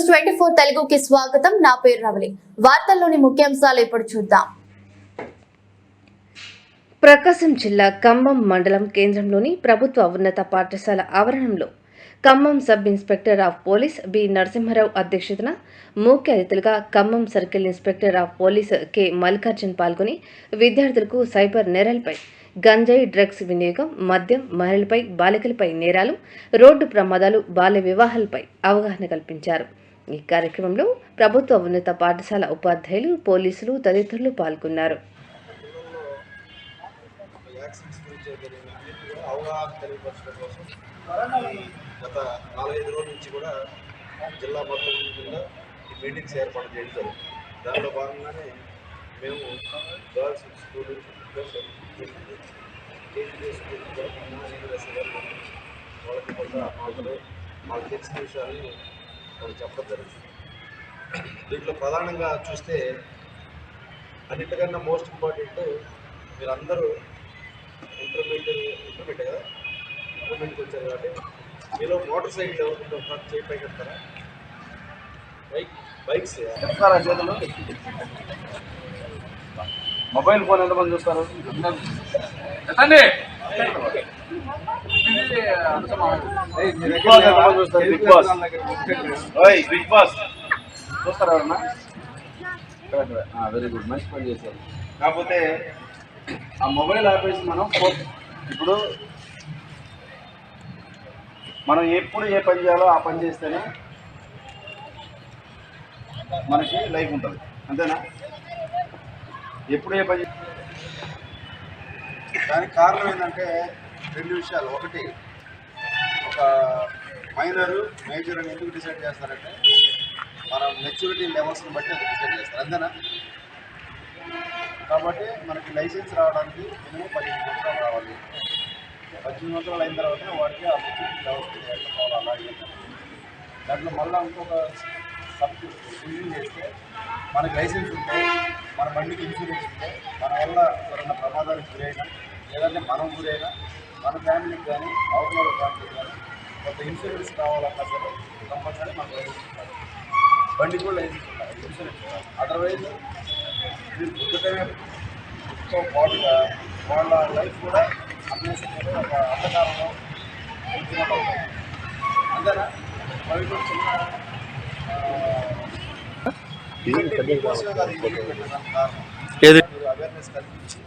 News twenty four తెలుగుకి స్వాగతం. నా పేరు రవలి. వార్తల్లోని ముఖ్యాంశాలు ఇప్పుడు చూద్దాం. ప్రకాశం జిల్లా ఖమ్మం మండలం కేంద్రంలోని ప్రభుత్వ ఉన్నత పాఠశాల ఆవరణంలో Khammam sub inspector of police B. Narasimha Rao అధ్యక్షతన ముఖ్య అతిథులుగా Khammam circle inspector of police K. Mallikarjun పాల్గొని విద్యార్థులకు సైబర్ నేరాలపై గంజాయి డ్రగ్స్ వినియోగం మద్యం మహిళలపై బాలికలపై నేరాలు రోడ్డు ప్రమాదాలు బాల్య వివాహాలపై అవగాహన కల్పించారు. ఈ కార్యక్రమంలో ప్రభుత్వ ఉన్నత పాఠశాల ఉపాధ్యాయులు పోలీసులు తదితరులు పాల్గొన్నారు. అవగాహన తెలియపరచడం కోసం గత నాలుగైదు రోజుల నుంచి కూడా జిల్లా మొత్తం కింద ఈ మీటింగ్స్ ఏర్పాటు చేయడం జరుగుతుంది దానిలో భాగంగానే మేము girls school plus KG school వాళ్ళకి కొంత మాటలు వాళ్ళకి తెలిసిన విషయాన్ని వాళ్ళకి చెప్పడం జరుగుతుంది. దీంట్లో ప్రధానంగా చూస్తే అన్నిటికన్నా మోస్ట్ ఇంపార్టెంట్ మీరందరూ ఇంటర్మీడియట్ ఇంటర్మీడియట్ కదా? ఇంటర్మీడియట్కి వచ్చారు కాబట్టి మీలో మోటార్ సైకిల్ ఎవరు ఒకసారి చేయి పైకి ఎత్తారా బైక్ బైక్స్ చెప్తారా చేతులు? మొబైల్ ఫోన్ ఎంతమంది చూస్తారు? బిగ్ బాస్ చూస్తారు బిగ్ బాస్ చూస్తారా వెరీ గుడ్ మంచి పని చేశారు కాకపోతే ఆ మొబైల్ ఆపేసి మనం ఇప్పుడు మనం ఎప్పుడు ఏ పని చేయాలో ఆ పని చేస్తేనే మనకి లైఫ్ ఉంటుంది. అంతేనా? ఎప్పుడు ఏ పని దానికి కారణం ఏంటంటే రెండు విషయాలు. ఒకటి ఒక మైనర్ మేజర్ అని ఎందుకు డిసైడ్ చేస్తారంటే మన మెచ్యూరిటీ లెవెల్స్ని బట్టి అది డిసైడ్ చేస్తారు. అంతేనా? కాబట్టి మనకి లైసెన్స్ రావడానికి మినిమం పదిహేను సంవత్సరాలు రావాలి పద్దెనిమిది సంవత్సరాలు అయిన తర్వాత వాడికి ఆ మెచ్యూరిటీ లెవెల్స్ ఎట్లా అలా దాంట్లో మళ్ళీ ఇంకొక సబ్జెక్ట్ చేస్తే మనకి లైసెన్స్ ఉంటే మన బండికి ఇన్సూరెన్స్ ఉంటే మన వల్ల ఎవరైనా ప్రమాదానికి గురైనా లేదంటే మనం గురైనా మన ఫ్యామిలీకి కానీ అవతల ఫ్యామిలీకి కానీ కొంత ఇన్సూరెన్స్ కావాలన్నా సరే కంపల్సరీ మనకు లైసెన్స్ ఉండాలి బండికి కూడా లైసెన్స్ ఉండాలి ఇన్సూరెన్స్ అదర్వైజ్ మీరు పుట్టడమే తో పాటుగా వాళ్ళ లైఫ్ కూడా అన్నేసరి ఒక అంధకారంలో ఉంచినట్టు అవుతుంది. అంతేనా? బయట చిన్న అవేర్నెస్ కల్పించి